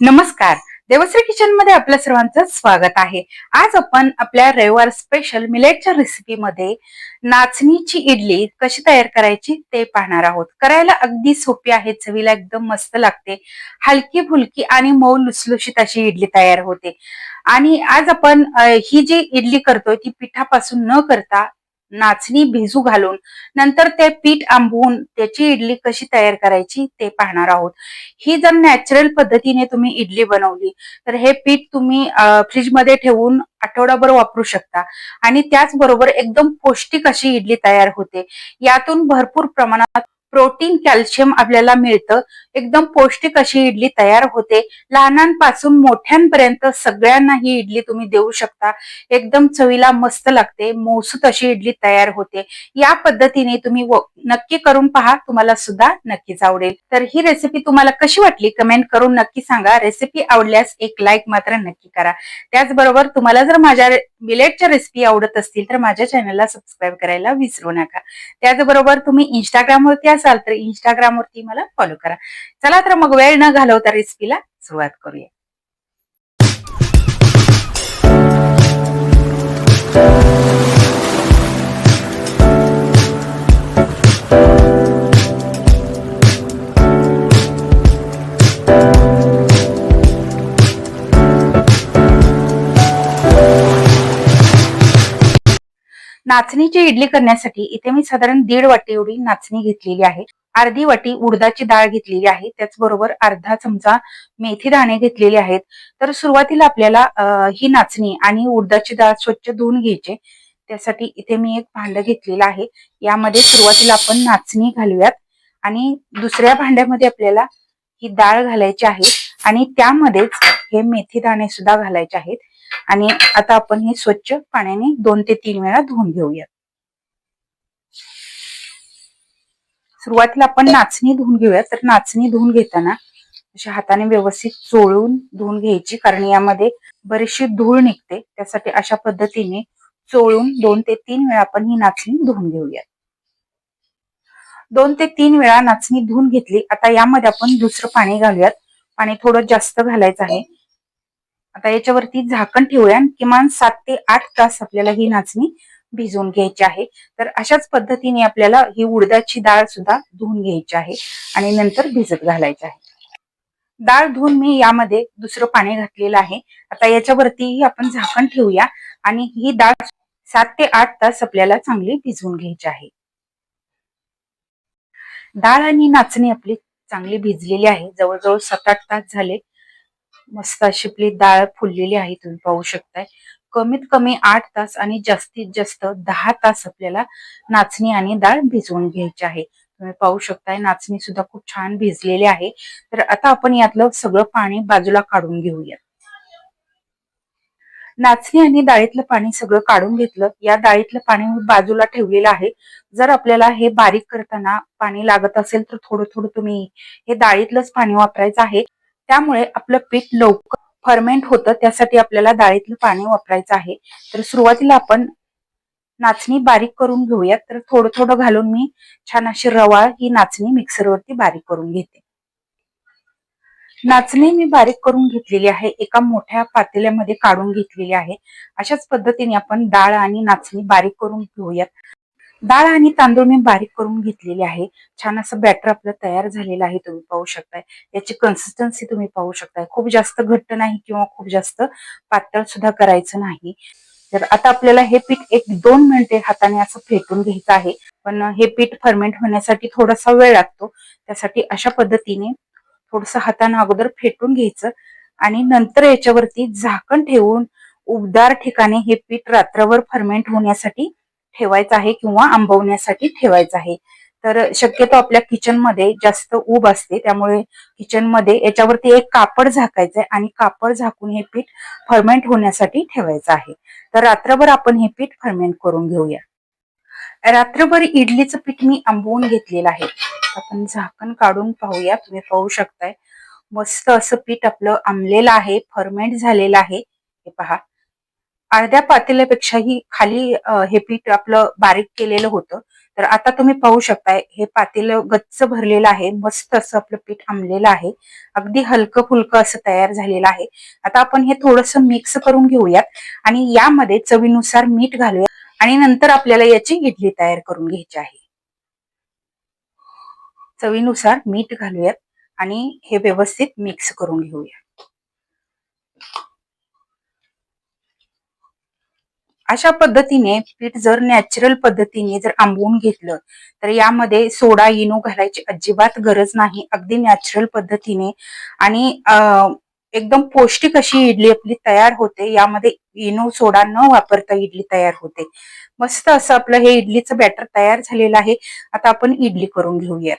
नमस्कार. देवश्री किचनमध्ये आपल्या सर्वांचं स्वागत आहे. आज आपण आपल्या रविवार स्पेशल मिलेटच्या रेसिपी मध्ये नाचणीची इडली कशी तयार करायची ते पाहणार आहोत. करायला अगदी सोपी आहे चवीला एकदम मस्त लागते. हलकी फुलकी आणि मऊ लुसलुशीत अशी इडली तयार होते. आणि आज आपण ही जी इडली करतोय ती पिठापासून न करता नाचणी भिजू घालून नंतर ते पीठ आंबवून त्याची इडली कशी तयार करायची ते पाहणार आहोत. ही जर नॅचरल पद्धतीने तुम्ही इडली बनवली तर हे पीठ तुम्ही फ्रीजमध्ये ठेवून आठवडाभर वापरू शकता. आणि त्याचबरोबर एकदम पौष्टिक अशी इडली तयार होते. यातून भरपूर प्रमाणात प्रोटीन कॅल्शियम आपल्याला मिळतं. एकदम पौष्टिक अशी इडली तयार होते. लहानांपासून मोठ्यांपर्यंत सगळ्यांना ही इडली तुम्ही देऊ शकता. एकदम चवीला मस्त लागते. मौसूत अशी इडली तयार होते. या पद्धतीने तुम्ही नक्की करून पहा. तुम्हाला सुद्धा नक्कीच आवडेल. तर ही रेसिपी तुम्हाला कशी वाटली? कमेंट करून नक्की सांगा. रेसिपी आवडल्यास एक लाईक मात्र नक्की करा. त्याचबरोबर तुम्हाला जर माझ्या मिलेटच्या रेसिपी आवडत असतील तर माझ्या चॅनलला सबस्क्राईब करायला विसरू नका. त्याचबरोबर तुम्ही इंस्टाग्रामवरती असाल तर इंस्टाग्रामवरती मला फॉलो करा. चला तर मग वेळ न घालवता रेसिपीला सुरुवात करूया. नाचणीची इडली करण्यासाठी इथे मी साधारण दीड वाटी एवढी नाचणी घेतलेली आहे. अर्धी वाटी उडदाची डाळ घेतलेली आहे. त्याचबरोबर अर्धा चमचा मेथी दाणे घेतलेले आहेत. तर सुरुवातीला आपल्याला ही नाचणी आणि उडदाची डाळ स्वच्छ धुवून घ्यायचे. त्यासाठी इथे मी एक भांड घेतलेलं आहे. यामध्ये सुरुवातीला आपण नाचणी घालूयात. आणि दुसऱ्या भांड्यामध्ये आपल्याला ही डाळ घालायची आहे. आणि त्यामध्येच हे मेथी दाणे सुद्धा घालायचे आहेत. आणि आता आपण हे स्वच्छ पाण्याने दोन ते तीन वेळा धुवून घेऊयात. सुरुवातीला आपण नाचणी धुवून घेऊया तर नाचणी धुवून घेताना अशा हाताने व्यवस्थित चोळून धुवून घ्यायची कारण यामध्ये बरीचशी धूळ निघते. त्यासाठी अशा पद्धतीने चोळून दोन ते तीन वेळा आपण ही नाचणी धुवून घेऊया दोन ते तीन वेळा नाचणी धुवून घेतली. आता यामध्ये आपण दुसरं पाणी घालूयात. पाणी थोडं जास्त घालायचं आहे. आता याच्यावरती झाकण ठेवूया किमान सात ते आठ तास आपल्याला ही नाचणी भिजवून घ्यायची आहे. तर अशाच पद्धतीने आपल्याला ही उडदाची डाळ सुद्धा धुवून घ्यायची आहे आणि नंतर भिजत घालायची आहे. डाळ धुवून मी यामध्ये दुसरं पाणी घातलेलं आहे. आता याच्यावरतीही आपण झाकण ठेवूया आणि ही डाळ सात ते आठ तास आपल्याला चांगली भिजवून घ्यायची आहे. डाळ आणि नाचणी आपली चांगली भिजलेली आहे. जवळजवळ सात आठ तास झाले. मस्त अशी आपली डाळ फुललेली आहे तुम्ही पाहू शकताय. कमीत कमी आठ तास आणि जास्तीत जास्त दहा तास आपल्याला नाचणी आणि डाळ भिजवून घ्यायची आहे. तुम्ही पाहू शकताय नाचणी सुद्धा खूप छान भिजलेली आहे. तर आता आपण यातलं सगळं पाणी बाजूला काढून घेऊया. नाचणी आणि डाळीतलं पाणी सगळं काढून घेतलं. या डाळीतलं पाणी बाजूला ठेवलेलं आहे. जर आपल्याला हे बारीक करताना पाणी लागत असेल तर थोडं थोडं तुम्ही हे डाळीतलंच पाणी वापरायचं आहे. त्यामुळे आपलं पीठ लवकर फर्मेंट होतं त्यासाठी आपल्याला डाळीतलं पाणी वापरायचं आहे. तर सुरुवातीला आपण नाचणी बारीक करून घेऊयात. तर थोडं थोडं घालून मी छान अशी रवाळ ही नाचणी मिक्सरवरती बारीक करून घेते. नाचणी मी बारीक करून घेतलेली आहे. एका मोठ्या पातेल्यामध्ये काढून घेतलेली आहे. अशाच पद्धतीने आपण डाळ आणि नाचणी बारीक करून घेऊयात. डाळ आणि तांदूळ मी बारीक करून घेतलेली आहे. छान असं बॅटर आपलं तयार झालेलं आहे तुम्ही पाहू शकताय. याची कन्सिस्टन्सी तुम्ही पाहू शकताय. खूप जास्त घट्ट नाही किंवा खूप जास्त पातळ सुद्धा करायचं नाही. तर आता आपल्याला हे पीठ एक दोन मिनिटे हाताने असं फेटून घ्यायचं आहे. पण हे पीठ फर्मेंट होण्यासाठी थोडासा वेळ लागतो. त्यासाठी अशा पद्धतीने थोडस हाताने अगोदर फेटून घ्यायचं आणि नंतर याच्यावरती झाकण ठेवून उबदार ठिकाणी हे पीठ रात्रभर फर्मेंट होण्यासाठी ठेवायचं आहे किंवा आंबवण्यासाठी ठेवायचं आहे. तर शक्यतो आपल्या किचनमध्ये जास्त ऊब असते त्यामुळे किचनमध्ये याच्यावरती एक कापड झाकायचं आहे आणि कापड झाकून हे पीठ फर्मेंट होण्यासाठी ठेवायचं आहे. तर रात्रभर आपण हे पीठ फर्मेंट करून घेऊया. रात्रभर इडलीचं पीठ मी आंबवून घेतलेलं आहे. आपण झाकण काढून पाहूया तुम्ही पाहू शकताय. मस्त असं पीठ आपलं आंबलेलं आहे फर्मेंट झालेलं आहे. हे पहा. अर्ध्या पातेल्यापेक्षाही खाली हे पीठ आपलं बारीक केलेलं होतं. तर आता तुम्ही पाहू शकताय हे पातेलं गच्च भरलेलं आहे. मस्त असं आपलं पीठ आंबलेलं आहे. अगदी हलकं फुलकं असं तयार झालेलं आहे. आता आपण हे थोडस मिक्स करून घेऊयात आणि यामध्ये चवीनुसार मीठ घालूया आणि नंतर आपल्याला याची इडली तयार करून घ्यायची आहे. चवीनुसार मीठ घालूयात आणि हे व्यवस्थित मिक्स करून घेऊया अशा पद्धतीने पीठ जर नॅचरल पद्धतीने जर आंबवून घेतलं तर यामध्ये सोडा इनो घालायची अजिबात गरज नाही. अगदी नॅचरल पद्धतीने. आणि एकदम पौष्टिक अशी इडली आपली तयार होते. यामध्ये इनो सोडा न वापरता इडली तयार होते. मस्त असं आपलं हे इडलीचं बॅटर तयार झालेलं आहे. आता आपण इडली करून घेऊया.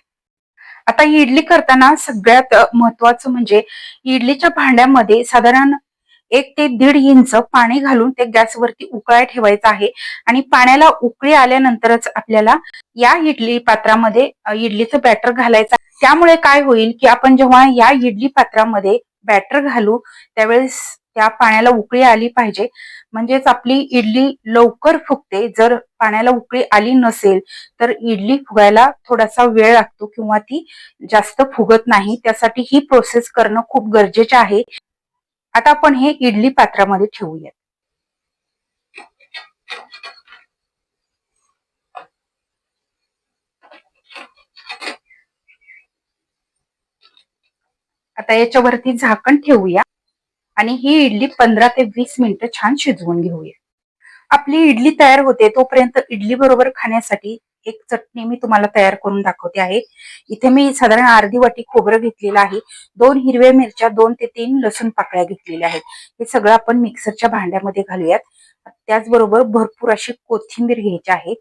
आता इडली करताना सगळ्यात महत्वाचं म्हणजे इडलीच्या भांड्यामध्ये साधारण एक ते दीड इंच पाणी घालून ते गॅसवरती उकळाय ठेवायचं आहे. आणि पाण्याला उकळी आल्यानंतरच आपल्याला या इडली पात्रामध्ये इडलीचं बॅटर घालायचं त्यामुळे काय होईल की आपण जेव्हा या इडली पात्रामध्ये बॅटर घालू त्यावेळेस त्या पाण्याला उकळी आली पाहिजे. म्हणजेच आपली इडली लवकर फुगते. जर पाण्याला उकळी आली नसेल तर इडली फुगायला थोडासा वेळ लागतो किंवा ती जास्त फुगत नाही. त्यासाठी ही प्रोसेस करणं खूप गरजेचे आहे. आता आपण हे इडली पात्रामध्ये ठेवूयात. आता याच्यावरती झाकण ठेवूया. आणि ही इडली पंधरा ते वीस मिनिटं छान शिजवून घेऊया. आपली इडली तयार होते तोपर्यंत इडली बरोबर खाण्यासाठी एक चटणी मी तुम्हाला तयार करून दाखवते आहे. इथे मी साधारण अर्धी वाटी खोबरं घेतलेलं आहे. दोन हिरव्या मिरच्या दोन ते तीन लसूण पाकळ्या घेतलेल्या आहेत. हे सगळं आपण मिक्सरच्या भांड्यामध्ये घालूयात. त्याचबरोबर भरपूर अशी कोथिंबीर घ्यायची आहे.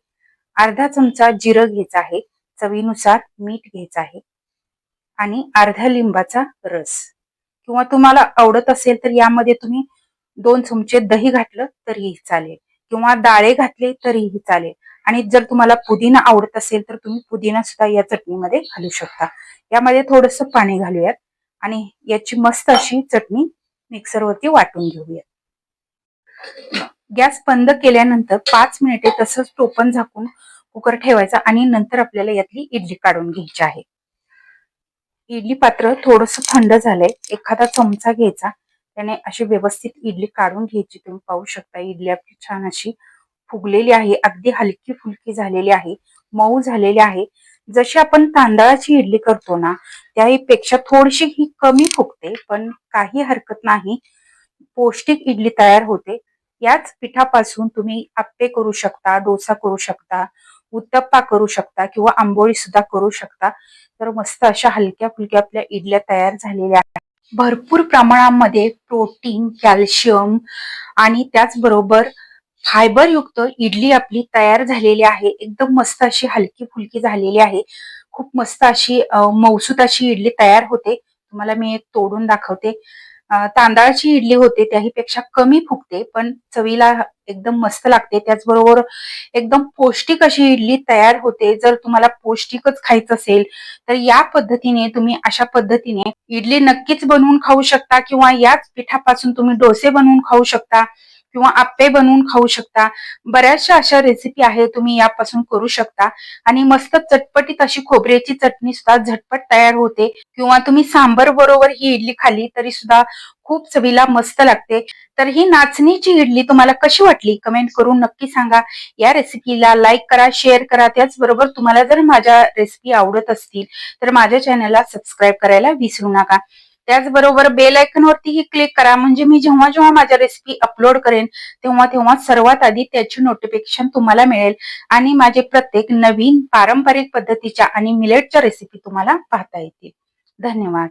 अर्धा चमचा जिरं घ्यायचा आहे. चवीनुसार मीठ घ्यायचं आहे. आणि अर्ध्या लिंबाचा रस. किंवा तुम्हाला आवडत असेल तर यामध्ये तुम्ही दोन चमचे दही घातलं तरीही चालेल. किंवा डाळे घातले तरीही चालेल. आणि जर तुम्हाला पुदिना आवडत असेल तर तुम्ही पुदिना सुद्धा या चटणीमध्ये घालू शकता. यामध्ये थोडस पाणी घालूयात आणि याची मस्त अशी चटणी मिक्सरवरती वाटून घेऊयात. गॅस बंद केल्यानंतर पाच मिनिटे तसंच टोपण झाकून कुकर ठेवायचा आणि नंतर आपल्याला यातली इडली काढून घ्यायची आहे. इडली पात्र थोडस थंड झालंय. एखादा चमचा घ्यायचा. त्याने अशी व्यवस्थित इडली काढून घ्यायची. तुम्ही पाहू शकता इडली आपली छान अशी फुगलेली आहे. अगदी हलकी फुलकी झालेली आहे. मऊ झालेली आहे. जशी आपण तांदळाची इडली करतो ना त्याहीपेक्षा थोडीशी ही कमी फुगते पण काही हरकत नाही. पौष्टिक इडली तयार होते. याच पिठापासून तुम्ही आप्पे करू शकता डोसा करू शकता उत्तप्पा करू शकता किंवा आंबोळी सुद्धा करू शकता. तर मस्त अशा हलक्या फुलक्या आपल्या इडल्या तयार झालेल्या आहेत भरपूर प्रमाणामध्ये प्रोटीन कॅल्शियम आणि त्याचबरोबर फायबर युक्त इडली आपली तयार झालेली आहे. एकदम मस्त अशी हलकी फुलकी झालेली आहे. खूप मस्त अशी मौसूत अशी इडली तयार होते. तुम्हाला मी एक तोडून दाखवते. तांदळाची इडली होते त्याहीपेक्षा कमी फुगते पण चवीला एकदम मस्त लागते. त्याचबरोबर एकदम पौष्टिक अशी इडली तयार होते. जर तुम्हाला पौष्टिकच खायचं असेल तर या पद्धतीने तुम्ही अशा पद्धतीने इडली नक्कीच बनवून खाऊ शकता किंवा याच पिठापासून तुम्ही डोसे बनवून खाऊ शकता. किंवा आप्पे बनवून खाऊ शकता. बऱ्याचशा अशा रेसिपी आहे तुम्ही यापासून करू शकता. आणि मस्त चटपटीत अशी खोबऱ्याची चटणी सुद्धा झटपट तयार होते. किंवा तुम्ही सांबर बरोबर ही इडली खाली तरी सुद्धा खूप चवीला मस्त लागते. तर ही नाचणीची इडली तुम्हाला कशी वाटली? कमेंट करून नक्की सांगा. या रेसिपीला लाईक करा शेअर करा. त्याचबरोबर तुम्हाला जर माझ्या रेसिपी आवडत असतील तर माझ्या चॅनलला सबस्क्राईब करायला विसरू नका. त्याचबरोबर बेल वरतीही क्लिक करा. म्हणजे मी जेव्हा जेव्हा माझ्या रेसिपी अपलोड करेन तेव्हा तेव्हा सर्वात आधी त्याची नोटिफिकेशन तुम्हाला मिळेल. आणि माझे प्रत्येक नवीन पारंपरिक पद्धतीच्या आणि मिलेटच्या रेसिपी तुम्हाला पाहता येतील. धन्यवाद.